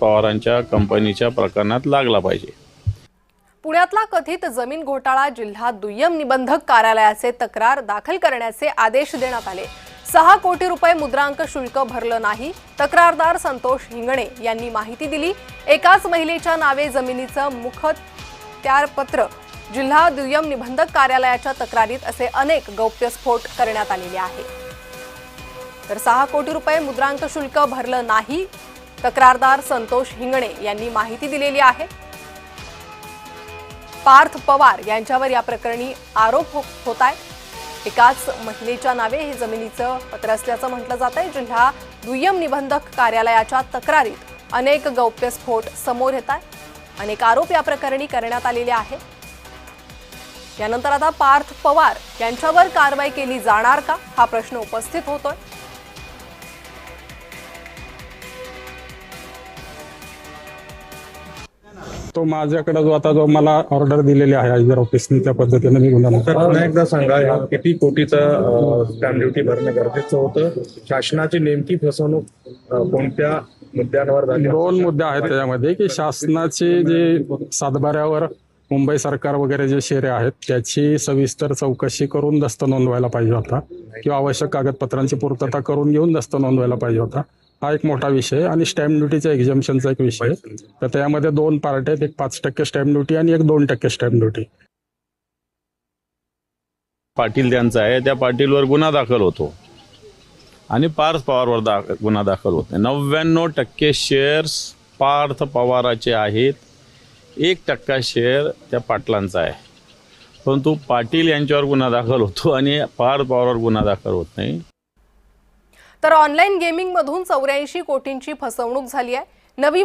पवारांच्या कंपनीच्या प्रकरणात लागला पाहिजे. पुण्यातला कथित जमीन घोटाळा जिल्हा दुय्यम निबंधक कार्यालयाचे तक्रार दाखल करण्याचे आदेश देण्यात आले. सहा कोटी रुपये मुद्रांक शुल्क भरलं नाही. तक्रारदार संतोष हिंगणे यांनी माहिती दिली. एकाच महिलेच्या नावे जमिनीचं मुखत्यारपत्र जिल्हा दुय्यम निबंधक कार्यालयाच्या तक्रारीत असे अनेक गौप्यस्फोट करण्यात आलेले आहे. तर सहा कोटी रुपये मुद्रांक शुल्क भरलं नाही तक्रारदार संतोष हिंगणे यांनी माहिती दिलेली आहे. पार्थ पवार यांच्यावर या प्रकरणी आरोप हो-, होत आहे एकाच महिलेच्या नावे हे जमिनीचं पत्र असल्याचं म्हटलं जात आहे जिल्हा दुय्यम निबंधक कार्यालयाच्या तक्रारीत अनेक गौप्यस्फोट समोर येत आहे अनेक आरोप या प्रकरणी करण्यात आलेले आहेत. यानंतर आता पार्थ पवार यांच्यावर कारवाई केली जाणार का? हा प्रश्न उपस्थित होतोय. तो माझ्याकडे जो आता जो मला ऑर्डर दिलेली आहे आयजर ऑफिसनी त्या पद्धतीने मी गुन्हा तर. पुन्हा एकदा सांगा ह्या किती कोटीचं स्टॅम्प ड्युटी भरणं गरजेचं होतं? शासनाची नेमकी फसवणूक कोणत्या मुद्द्यांवर झाली? दोन मुद्दे आहेत त्याच्यामध्ये की शासनाचे जे सातबाऱ्यावर मुंबई सरकार वगैरे जे शेरे आहेत त्याची सविस्तर चौकशी करून दस्त नोंदवायला पाहिजे होता. किंवा आवश्यक कागदपत्रांची पूर्तता करून घेऊन दस्त नोंदवायला पाहिजे होता. हा एक मोठा विषय आणि स्टॅम्प ड्युटीचा एक्झाम्शनचा एक विषय तर त्यामध्ये दोन पार्ट आहेत. एक पाच टक्के स्टॅम्प ड्युटी आणि एक दोन टक्के स्टॅम्प ड्युटी पाटील त्यांचा आहे. त्या पाटीलवर गुन्हा दाखल होतो. आणि पार्थ पवारवर दा गुन्हा दाखल होत. नाही नव्याण्णव टक्के शेअर्स पार्थ पवाराचे आहेत. एक टक्का शेअर त्या पाटलांचा आहे. परंतु पाटील यांच्यावर गुन्हा दाखल होतो आणि पार्थ पवारवर गुन्हा दाखल होत नाही. तर ऑनलाईन गेमिंगमधून चौऱ्याऐंशी कोटींची फसवणूक झाली आहे. नवी